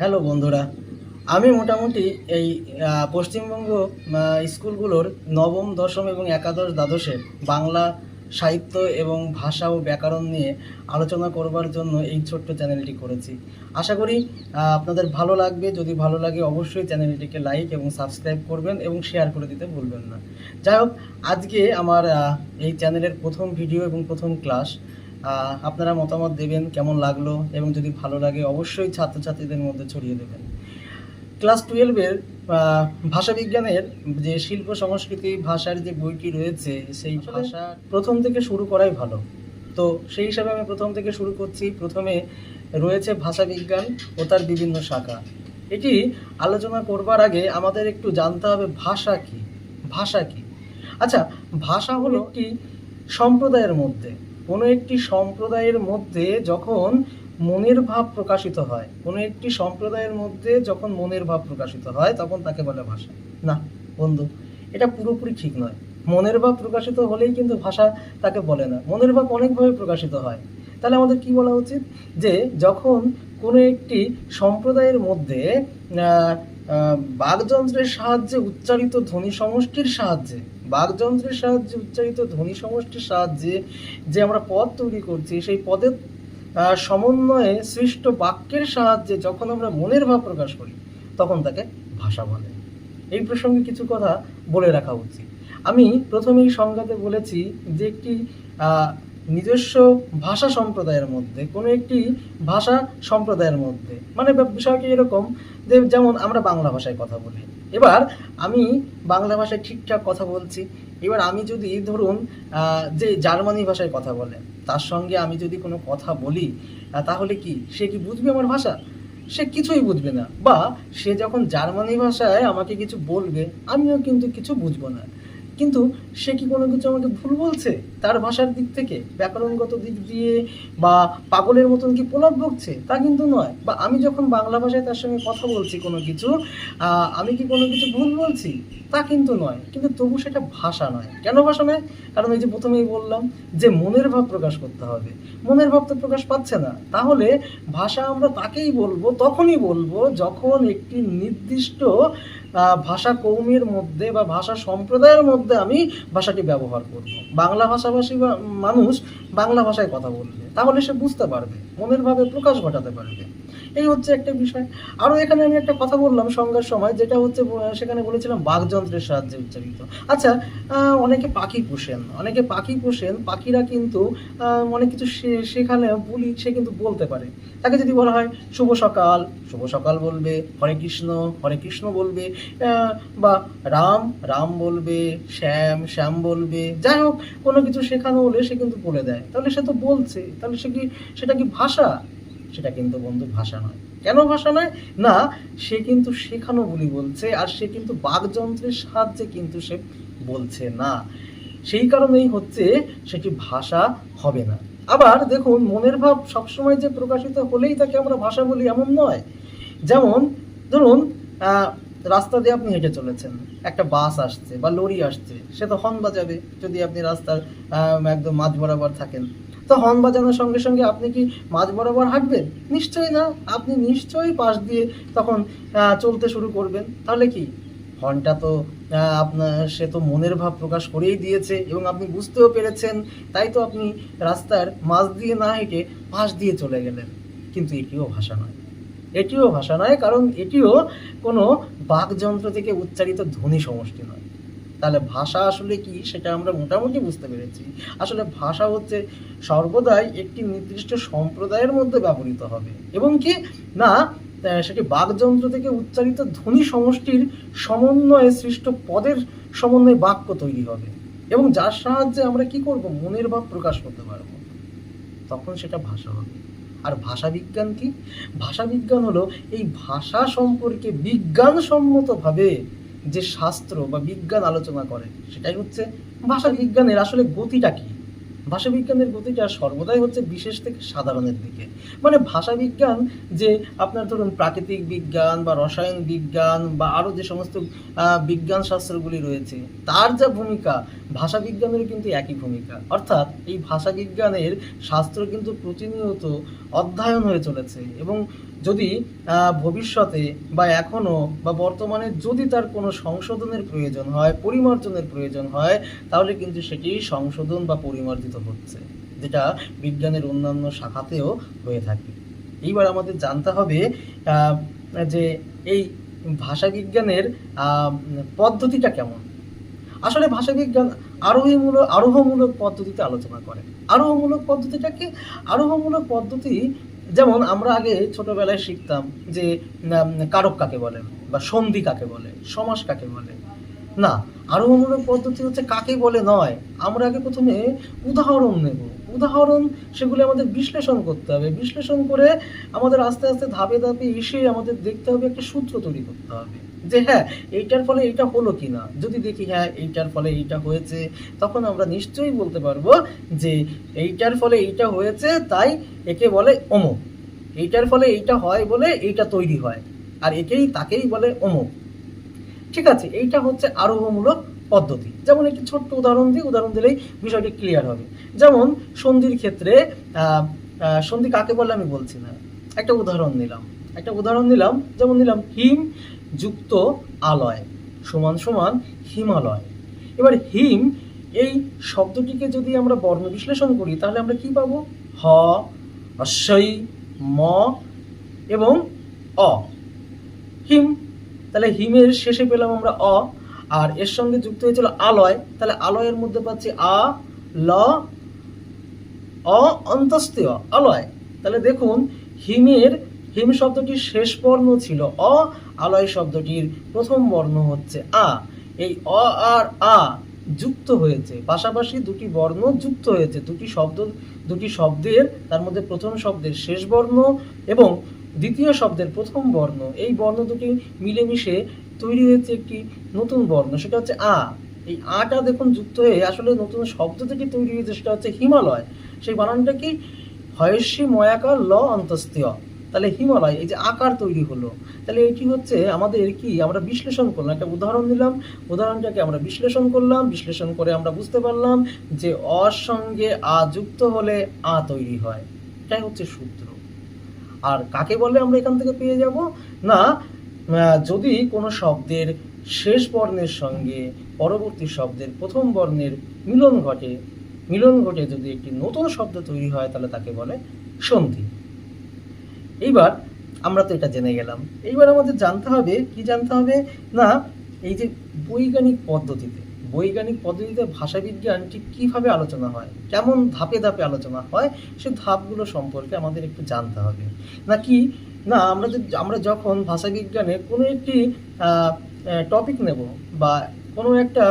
Hello বন্ধুরা। আমি মোটামুটি এই পশ্চিমবঙ্গ স্কুলগুলোর নবম, দশম এবং একাদশ দ্বাদশে বাংলা সাহিত্য এবং ভাষা ও ব্যাকরণ নিয়ে আলোচনা করবার জন্য এই ছোট্ট চ্যানেলটি করেছি। আশা করি আপনাদের ভালো লাগবে। যদি ভালো লাগে, অবশ্যই চ্যানেলটিকে লাইক এবং সাবস্ক্রাইব করবেন এবং শেয়ার করে দিতে ভুলবেন না। যাই হোক, আজকে আমার এই চ্যানেলের প্রথম ভিডিও এবং প্রথম ক্লাস। আপনারা মতামত দেবেন কেমন লাগল এবং যদি ভালো লাগে অবশ্যই ছাত্রছাত্রীদের মধ্যে ছড়িয়ে দেবেন। ক্লাস টুয়েলভের ভাষাবিজ্ঞানের যে শিল্প সংস্কৃতি ভাষার যে বইটি রয়েছে সেই ভাষা প্রথম থেকে শুরু করাই ভালো। তো সেই হিসাবে আমি প্রথম থেকে শুরু করছি। প্রথমে রয়েছে ভাষাবিজ্ঞান ও তার বিভিন্ন শাখা। এটি আলোচনা করবার আগে আমাদের একটু জানতে হবে ভাষা কি? ভাষা কি? আচ্ছা ভাষা হলো একটি সম্প্রদায়ের মধ্যে। কোনো একটি সম্প্রদায়ের মধ্যে যখন মনের ভাব প্রকাশিত হয়, কোনো একটি সম্প্রদায়ের মধ্যে যখন মনের ভাব প্রকাশিত হয়, তখন তাকে বলে ভাষা। না, বন্ধু, এটা পুরোপুরি ঠিক নয়। মনের ভাব প্রকাশিত হলেই কিন্তু ভাষা তাকে বলে না। মনের ভাব অনেকভাবে প্রকাশিত হয়। তাহলে আমাদের কি বলা উচিত? যে যখন কোনো একটি সম্প্রদায়ের মধ্যে বাকযন্ত্রের সাহায্যে উচ্চারিত ধ্বনি সমষ্টির সাহায্যে বাকযন্ত্রের সাহায্যে উচ্চারিত ধ্বনি সমষ্টির সাহায্যে যে আমরা পদ তৈরি করছি, সেই পদের সমন্বয়ে সৃষ্ট বাক্যের সাহায্যে যখন আমরা মনের ভাব প্রকাশ করি, তখন তাকে ভাষা বলে। এই প্রসঙ্গে কিছু কথা বলে রাখা উচিত। আমি প্রথমেই সংজ্ঞাতে বলেছি যে একটি নিজস্ব ভাষা সম্প্রদায়ের মধ্যে, কোনো একটি ভাষা সম্প্রদায়ের মধ্যে মানে বিষয়টি এরকম যে যেমন আমরা বাংলা ভাষায় কথা বলি এবার আমি বাংলা ভাষায় ঠিকঠাক কথা বলছি। এবার আমি যদি ধরুন যে জার্মানি ভাষায় কথা বলে, তার সঙ্গে আমি যদি কোনো কথা বলি তাহলে কি সে কি বুঝবে আমার ভাষা? সে কিছুই বুঝবে না। বা সে যখন জার্মানি ভাষায় আমাকে কিছু বলবে, আমিও কিন্তু কিছু বুঝব না। কিন্তু সে কি কোনো কিছু আমাকে ভুল বলছে? তার ভাষার দিক থেকে, ব্যাকরণগত দিক দিয়ে, বা পাগলের মতন কি প্রলাপ বকছে তা কিন্তু নয়। বা আমি যখন বাংলা ভাষায় তার সঙ্গে কথা বলছি কোনো কিছু আমি কি কোনো কিছু ভুল বলছি? তা কিন্তু নয়। কিন্তু তবু সেটা ভাষা নয়। কেন ভাষা নয়? কারণ এই যে প্রথমেই বললাম যে মনের ভাব প্রকাশ করতে হবে। মনের ভাব তো প্রকাশ পাচ্ছে না। তাহলে ভাষা আমরা তাকেই বলব, তখনই বলব যখন একটি নির্দিষ্ট ভাষা কৌমির মধ্যে বা ভাষা সম্প্রদায়ের মধ্যে আমি ভাষাটি ব্যবহার করব। বাংলা ভাষাভাষী মানুষ বাংলা ভাষায় কথা বলবে। তাহলে সে বুঝতে পারবে, মনের ভাবে প্রকাশ ঘটাতে পারবে। এই হচ্ছে একটা বিষয়। আরও এখানে আমি একটা কথা বললাম সংজ্ঞার সময়, যেটা হচ্ছে সেখানে বলেছিলাম বাঘযন্ত্রের সাহায্যে উচ্চারিত। আচ্ছা অনেকে পাখি পোষেন, অনেকে পাখি পোষেন, পাখিরা কিন্তু অনেক কিছু শেখালে বলি, সে কিন্তু বলতে পারে। তাকে যদি বলা হয়, শুভ সকাল শুভ সকাল বলবে, হরে কৃষ্ণ হরে কৃষ্ণ বলবে বা রাম রাম বলবে, শ্যাম শ্যাম বলবে। যাই হোক, কোনো কিছু শেখানো হলে সে কিন্তু বলে দেয়। তাহলে সে তো বলছে তাহলে সে কি, সেটা কি ভাষা? সেটা কিন্তু বন্ধু ভাষা নয়। কেন ভাষা নয়? না, সে কিন্তু শেখানো বলি বলছে, আর সে কিন্তু বাকযন্ত্রের সাহায্যে কিন্তু সে বলছে না। সেই কারণেই হচ্ছে সেটি ভাষা হবে না। আবার দেখুন, মনের ভাব সবসময় যে প্রকাশিত হলেই তাকে আমরা ভাষা বলি এমন নয়। যেমন, ধরুন রাস্তা দিয়ে আপনি হেঁটে চলেছেন, একটা বাস আসছে বা লরি আসছে, সে তো হর্ন বাজাবে। যদি আপনি রাস্তার একদম মাঝ বরাবর থাকেন তো হর্ন বাজানোর সঙ্গে সঙ্গে আপনি কি মাঝ বরাবর হাঁটবেন? নিশ্চয়ই না। আপনি নিশ্চয়ই পাশ দিয়ে তখন চলতে শুরু করবেন। তাহলে কি? হর্নটা তো আপনার, সে তো মনের ভাব প্রকাশ করেই দিয়েছে এবং আপনি বুঝতেও পেরেছেন। তাই তো আপনি রাস্তার মাঝ দিয়ে না হেঁটে পাশ দিয়ে চলে গেলেন। কিন্তু এটিও ভাষা নয়। এটিও ভাষা নয়, কারণ এটিও কোনো বাকযন্ত্র থেকে উচ্চারিত ধ্বনি সমষ্টি নয়। তাহলে ভাষা আসলে কি সেটা আমরা মোটামুটি বুঝতে পেরেছি। আসলে ভাষা হচ্ছে সর্বদাই একটি নির্দিষ্ট সম্প্রদায়ের মধ্যে ব্যবহৃত হবে। এবং কি? না সেটি বাকযন্ত্র থেকে উচ্চারিত ধ্বনি সমষ্টির সমন্বয়ে সৃষ্ট পদের সমন্বয়ে বাক্য তৈরি হবে। এবং যার সাহায্যে আমরা কি করব? মনের ভাব প্রকাশ করতে পারব। তখন সেটা ভাষা হবে। আর ভাষা বিজ্ঞান কি? ভাষা বিজ্ঞান হলো এই ভাষা সম্পর্কে বিজ্ঞানসম্মতভাবে যে শাস্ত্র বা বিজ্ঞান আলোচনা করে সেটাই হচ্ছে ভাষা বিজ্ঞানের আসলে গতিটা কি? ভাষাবিজ্ঞানের গতিটা সর্বদাই হচ্ছে বিশেষ থেকে সাধারণের দিকে। মানে ভাষাবিজ্ঞান যে আপনার ধরুন প্রাকৃতিক বিজ্ঞান বা রসায়ন বিজ্ঞান বা আরও যে সমস্ত আহ, বিজ্ঞান শাস্ত্রগুলি রয়েছে তার যা ভূমিকা ভাষা ভাষাবিজ্ঞানেরও কিন্তু একই ভূমিকা। অর্থাৎ এই ভাষাবিজ্ঞানের শাস্ত্র কিন্তু প্রতিনিয়ত অধ্যয়ন হয়ে চলেছে এবং যদি ভবিষ্যতে বা এখনও বা বর্তমানে যদি তার কোনো সংশোধনের প্রয়োজন হয়, পরিমার্জনের প্রয়োজন হয়, তাহলে কিন্তু সেটি সংশোধন বা পরিমার্জিত হচ্ছে, যেটা বিজ্ঞানের অন্যান্য শাখাতেও হয়ে থাকে। এইবার আমাদের জানতে হবে যে এই ভাষাবিজ্ঞানের পদ্ধতিটা কেমন? আসলে ভাষাবিজ্ঞান আরোহীমূলক আরোহমূলক পদ্ধতিতে আলোচনা করেন। আরোহমূলক পদ্ধতিটাকে আরোহমূলক পদ্ধতি যেমন আমরা আগে ছোটবেলায় শিখতাম যে কারক কাকে বলে বা সন্ধি কাকে বলে, সমাস কাকে বলে। না, আরোহমূলক পদ্ধতি হচ্ছে কাকে বলে নয়। আমরা আগে প্রথমে উদাহরণ নেব। উদাহরণ সেগুলো আমাদের বিশ্লেষণ করতে হবে। বিশ্লেষণ করে আমাদের আস্তে আস্তে ধাপে ধাপে এসে আমাদের দেখতে হবে একটা সূত্র তৈরি করতে হবে। যে হ্যাঁ এইটার ফলে এইটা হলো কি না যদি দেখি হ্যাঁ এইটার ফলে এইটা হয়েছে, তখন আমরা নিশ্চয়ই বলতে পারব যে এইটার ফলে এইটা হয়েছে, তাই একে বলে অমুক এইটার ফলে এইটা হয় বলে এইটা তৈরি হয়, আর একেই তাকেই বলে অমুক ঠিক আছে, এইটা হচ্ছে আরোহমূলক পদ্ধতি। যেমন একটি ছোট্ট উদাহরণ দিই, উদাহরণ দিলেই বিষয়টি ক্লিয়ার হবে। যেমন সন্ধির ক্ষেত্রে সন্ধি কাকে বলে আমি বলছি না। একটা উদাহরণ নিলাম। একটা উদাহরণ নিলাম, যেমন নিলাম, হিম যুক্ত আলয় সমান সমান হিমালয়। এবার হিম, এই শব্দটিকে যদি আমরা বর্ণ বিশ্লেষণ করি, তাহলে আমরা কি পাবো? হ, অশ্বই, ম এবং অ। হিম, তাহলে হিমের শেষে পেলাম আমরা অ। আর এর সঙ্গে যুক্ত হয়েছিল আলয়। তাহলে আলয়ের মধ্যে পাচ্ছি আ, ল, অ অন্তস্তীয় আলয়। তাহলে দেখুন, হিমের, হিম শব্দটির শেষ বর্ণ ছিল অ, আলয় শব্দটির প্রথম বর্ণ হচ্ছে আ। এই অ আর আ যুক্ত হয়েছে। পাশাপাশি দুটি বর্ণ যুক্ত হয়েছে। দুটি শব্দ, দুটি শব্দের, তার মধ্যে প্রথম শব্দের শেষ বর্ণ এবং দ্বিতীয় শব্দের প্রথম বর্ণ, এই বর্ণ দুটি মিলেমিশে তৈরি হয়েছে একটি নতুন বর্ণ, সেটা হচ্ছে আ। এই আটা দেখুন যুক্ত হয়ে আসলে নতুন শব্দ থেকে তৈরি হয়েছে, সেটা হচ্ছে হিমালয়। সেই বানানটা কি? হয়সী ময়াকার ল অন্তস্তীয় তাহলে হিমালয়, এই যে আকার তৈরি হলো, তাহলে এটি হচ্ছে আমাদের কি? আমরা বিশ্লেষণ করলাম। একটা উদাহরণ দিলাম উদাহরণটাকে আমরা বিশ্লেষণ করলাম, বিশ্লেষণ করে আমরা বুঝতে পারলাম যে অর সঙ্গে আ যুক্ত হলে আ তৈরি হয়। এটাই হচ্ছে সূত্র। আর কাকে বলে আমরা এখান থেকে পেয়ে যাব? না যদি কোনো শব্দের শেষ বর্ণের সঙ্গে পরবর্তী শব্দের প্রথম বর্ণের মিলন ঘটে মিলন ঘটে যদি একটি নতুন শব্দ তৈরি হয়, তাহলে তাকে বলে সন্ধি। এইবার আমরা তো এটা জেনে গেলাম। এইবার আমাদের জানতে হবে, কি জানতে হবে? না, এই যে বৈজ্ঞানিক পদ্ধতিতে বৈজ্ঞানিক পদ্ধতিতে ভাষাবিজ্ঞান ঠিক কীভাবে আলোচনা হয়, কেমন ধাপে ধাপে আলোচনা হয়, সে ধাপগুলো সম্পর্কে আমাদের একটু জানতে হবে। নাকি, না, আমরা যদি, আমরা যখন ভাষাবিজ্ঞানে কোনো একটি টপিক নেব বা কোনো একটা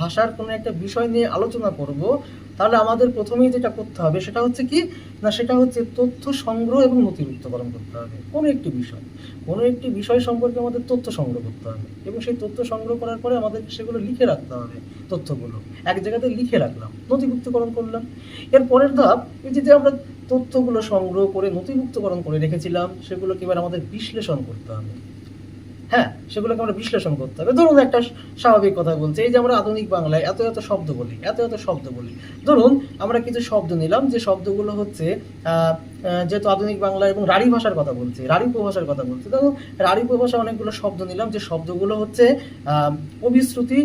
ভাষার কোনো একটা বিষয় নিয়ে আলোচনা করব তাহলে আমাদের প্রথমেই যেটা করতে হবে সেটা হচ্ছে কি? না, সেটা হচ্ছে তথ্য সংগ্রহ এবং নথিভুক্তকরণ করতে হবে। কোনো একটি বিষয়, কোনো একটি বিষয় সম্পর্কে আমাদের তথ্য সংগ্রহ করতে হবে এবং সেই তথ্য সংগ্রহ করার পরে আমাদের সেগুলো লিখে রাখতে হবে তথ্যগুলো। এক জায়গাতে লিখে রাখলাম, নথিভুক্তকরণ করলাম। এর পরের ধাপ, এই যে আমরা তথ্যগুলো সংগ্রহ করে, নথিভুক্তকরণ করে রেখেছিলাম, সেগুলোকে এবার আমাদের বিশ্লেষণ করতে হবে। হ্যাঁ সেগুলোকে আমরা বিশ্লেষণ করতে হবে। ধরুন একটা স্বাভাবিক কথা বলছি এই যে আমরা আধুনিক বাংলায় এত এত শব্দ বলি এত এত শব্দ বলি। ধরুন আমরা কিছু শব্দ নিলাম যে শব্দগুলো হচ্ছে যেহেতু আধুনিক বাংলা এবং রাঢ়ী ভাষার কথা বলছি রাঢ়ী উপভাষার কথা বলছি ধরুন রাঢ়ী উপভাষা অনেকগুলো শব্দ নিলাম যে শব্দগুলো হচ্ছে আহ, অভিশ্রুতি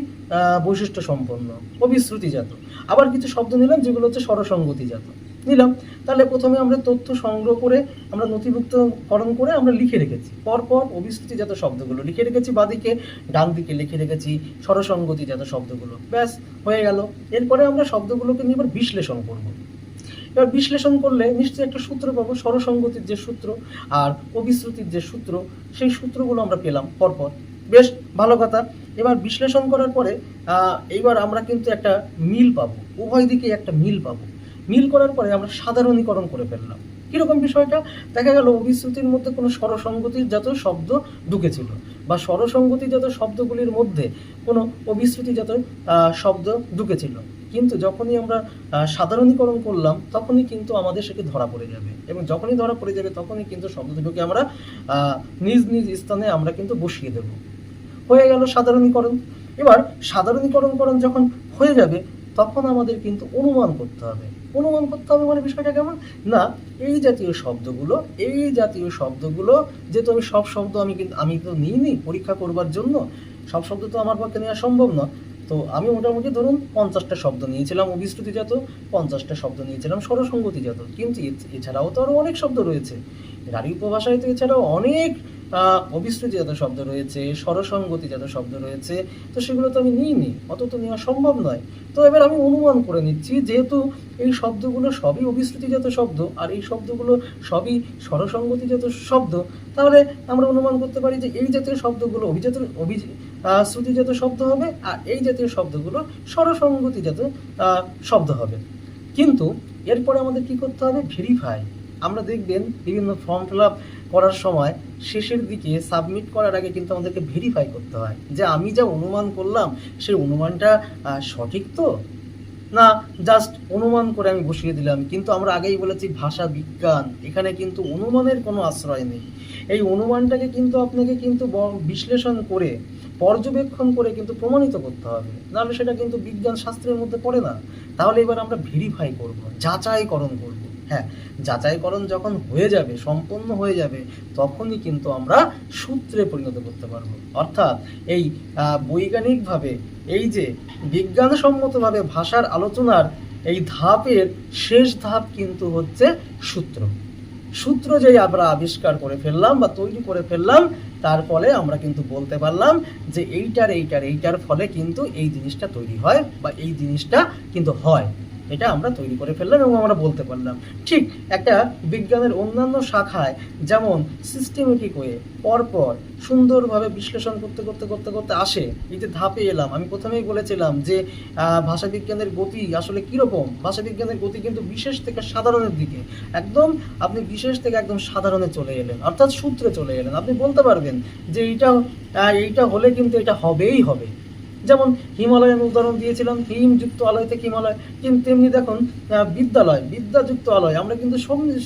বৈশিষ্ট্য সম্পন্ন অভিশ্রুতিজাত। আবার কিছু শব্দ নিলাম যেগুলো হচ্ছে স্বরসঙ্গতিজাত। নিলাম, তাহলে প্রথমে আমরা তথ্য সংগ্রহ করে আমরা নথিভুক্তকরণ করে আমরা লিখে রেখেছি। পরপর অভিশ্রুতিজাত শব্দগুলো লিখে রেখেছি বাদিকে ডান দিকে লিখে রেখেছি স্বরসঙ্গতিজাত শব্দগুলো। ব্যাস, হয়ে গেল। এরপরে আমরা শব্দগুলোকে নিয়ে এবার বিশ্লেষণ করব। এবার বিশ্লেষণ করলে নিশ্চয়ই একটা সূত্র পাবো, স্বরসঙ্গতির যে সূত্র আর অভিশ্রুতির যে সূত্র, সেই সূত্রগুলো আমরা পেলাম পরপর। বেশ, ভালো কথা। এবার বিশ্লেষণ করার পরে এইবার আমরা কিন্তু একটা মিল পাবো। উভয় দিকে একটা মিল পাবো। মিল করার পরে আমরা সাধারণীকরণ করে ফেললাম। কীরকম বিষয়টা? দেখা গেল অভিশ্রুতির মধ্যে কোনো স্বরসঙ্গতির জাত শব্দ ঢুকেছিল বা স্বরসঙ্গতিজাত শব্দগুলির মধ্যে কোনো অভিশ্রুতিজাত আহ, শব্দ ঢুকেছিল। কিন্তু যখনই আমরা সাধারণীকরণ করলাম তখনই কিন্তু আমাদের সেটি ধরা পড়ে যাবে এবং যখনই ধরা পড়ে যাবে তখনই কিন্তু শব্দ দুটোকে আমরা নিজ নিজ স্থানে আমরা কিন্তু বসিয়ে দেব। হয়ে গেল সাধারণীকরণ। এবার সাধারণীকরণকরণ যখন হয়ে যাবে তখন আমাদের কিন্তু অনুমান করতে হবে। অনুমান করতে হবে মানে বিষয়টা কেমন? না, এই জাতীয় শব্দগুলো, এই জাতীয় শব্দগুলো, যেহেতু আমি সব শব্দ আমি কিন্তু, আমি তো নিইনি পরীক্ষা করবার জন্য, সব শব্দ তো আমার পক্ষে নেওয়া সম্ভব না। তো আমি মোটামুটি ধরুন পঞ্চাশটা শব্দ নিয়েছিলাম অভিশ্রুতিজাত, পঞ্চাশটা শব্দ নিয়েছিলাম স্বরসঙ্গতিজাত, কিন্তু এছাড়াও তো আরও অনেক শব্দ রয়েছে। নারী উপভাষায় তো এছাড়াও অনেক অভিশ্রুতিজাত শব্দ রয়েছে স্বরসঙ্গতিজাত শব্দ রয়েছে, তো সেগুলো তো আমি নিইনি অত তো নেওয়া সম্ভব নয়। তো এবার আমি অনুমান করে নিচ্ছি, যেহেতু এই শব্দগুলো সবই অভিশ্রুতিজাত শব্দ, আর এই শব্দগুলো সবই স্বরসঙ্গতিজাত শব্দ, তাহলে আমরা অনুমান করতে পারি যে এই জাতীয় শব্দগুলো অভিজাত, অভি শ্রুতিজাত শব্দ হবে, আর এই জাতীয় শব্দগুলো স্বরসঙ্গতিজাত শব্দ হবে। কিন্তু এরপরে আমাদের কি করতে হবে? ভেরিফাই আমরা দেখবেন বিভিন্ন ফর্ম ফিল আপ করার সময় শেষের দিকে সাবমিট করার আগে কিন্তু আমাদেরকে ভেরিফাই করতে হয় যে আমি যা অনুমান করলাম, সেই অনুমানটা সঠিক তো? না জাস্ট অনুমান করে আমি বসিয়ে দিলাম। কিন্তু আমরা আগেই বলেছি ভাষা বিজ্ঞান, এখানে কিন্তু অনুমানের কোনো আশ্রয় নেই। এই অনুমানটাকে কিন্তু আপনাকে কিন্তু বিশ্লেষণ করে, পর্যবেক্ষণ করে কিন্তু প্রমাণিত করতে হবে। নাহলে সেটা কিন্তু বিজ্ঞান শাস্ত্রের মধ্যে পড়ে না। তাহলে এবার আমরা ভেরিফাই করব, যাচাইকরণ করব। হ্যাঁ যাচাইকরণ যখন হয়ে যাবে, সম্পন্ন হয়ে যাবে, তখনই কিন্তু আমরা সূত্রে পরিণত করতে পারব। অর্থাৎ এই বৈজ্ঞানিকভাবে এই যে বিজ্ঞানসম্মতভাবে ভাষার আলোচনার এই ধাপের শেষ ধাপ কিন্তু হচ্ছে সূত্র। সূত্র যেই আমরা আবিষ্কার করে ফেললাম বা তৈরি করে ফেললাম, তার ফলে আমরা কিন্তু বলতে পারলাম যে এইটার এইটার এইটার ফলে কিন্তু এই জিনিসটা তৈরি হয় বা এই জিনিসটা কিন্তু হয়। এটা আমরা তৈরি করে ফেললাম এবং আমরা বলতে পারলাম। ঠিক একটা বিজ্ঞানের অন্যান্য শাখায় যেমন সিস্টেমেটিক হয়ে পরপর সুন্দরভাবে বিশ্লেষণ করতে করতে করতে করতে আসে, এই যে ধাপে এলাম, আমি প্রথমেই বলেছিলাম যে ভাষাবিজ্ঞানের গতি আসলে কীরকম? ভাষাবিজ্ঞানের গতি কিন্তু বিশেষ থেকে সাধারণের দিকে। একদম আপনি বিশেষ থেকে একদম সাধারণে চলে এলেন, অর্থাৎ সূত্রে চলে এলেন। আপনি বলতে পারবেন যে এইটা এইটা হলে কিন্তু এটা হবেই হবে। যেমন হিমালয়ের উদাহরণ দিয়েছিলাম, হিমযুক্ত আলয় থেকে হিমালয়। কিন্তু তেমনি দেখুন বিদ্যালয়, বিদ্যাযুক্ত আলয়, আমরা কিন্তু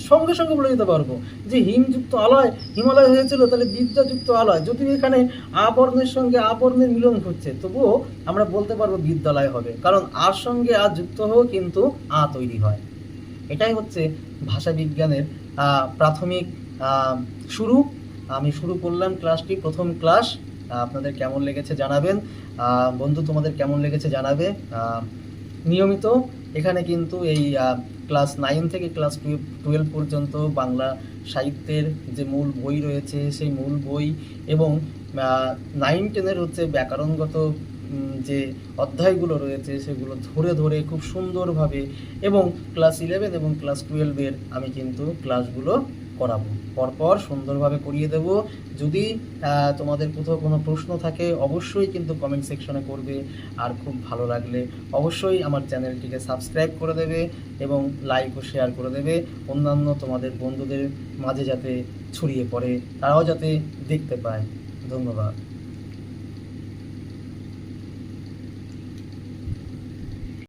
সঙ্গে সঙ্গে বলে দিতে পারব যে হিমযুক্ত আলয় হিমালয় হয়েছিল, তাহলে বিদ্যাযুক্ত আলয়। যদি এখানে আবর্ণের সঙ্গে আবর্ণের মিলন ঘটছে, তবুও আমরা বলতে পারব বিদ্যালয় হবে। কারণ আর সঙ্গে আ যুক্ত হয়েও কিন্তু আ তৈরি হয়। এটাই হচ্ছে ভাষা বিজ্ঞানের প্রাথমিক শুরু। আমি শুরু করলাম ক্লাসটি, প্রথম ক্লাস। আপনাদের কেমন লেগেছে জানাবেন। বন্ধু, তোমাদের কেমন লেগেছে জানাবে? নিয়মিত। এখানে কিন্তু এই ক্লাস নাইন থেকে ক্লাস টুয়েলভ পর্যন্ত বাংলা সাহিত্যের যে মূল বই রয়েছে, সেই মূল বই এবং নাইন, টেনের হচ্ছে ব্যাকরণগত যে অধ্যায়গুলো রয়েছে, সেগুলো ধরে ধরে খুব সুন্দরভাবে এবং ক্লাস ইলেভেন এবং ক্লাস টুয়েলভের আমি কিন্তু ক্লাসগুলো করাবো। পরপর সুন্দরভাবে করিয়ে দেব। যদি তোমাদের কোথাও কোনো প্রশ্ন থাকে, অবশ্যই কিন্তু কমেন্ট সেকশনে করবে। আর খুব ভালো লাগলে অবশ্যই আমার চ্যানেলটিকে সাবস্ক্রাইব করে দেবে এবং লাইক ও শেয়ার করে দেবে। অন্যান্য তোমাদের বন্ধুদের মাঝে যাতে ছড়িয়ে পড়ে, তারাও যাতে দেখতে পায়। ধন্যবাদ।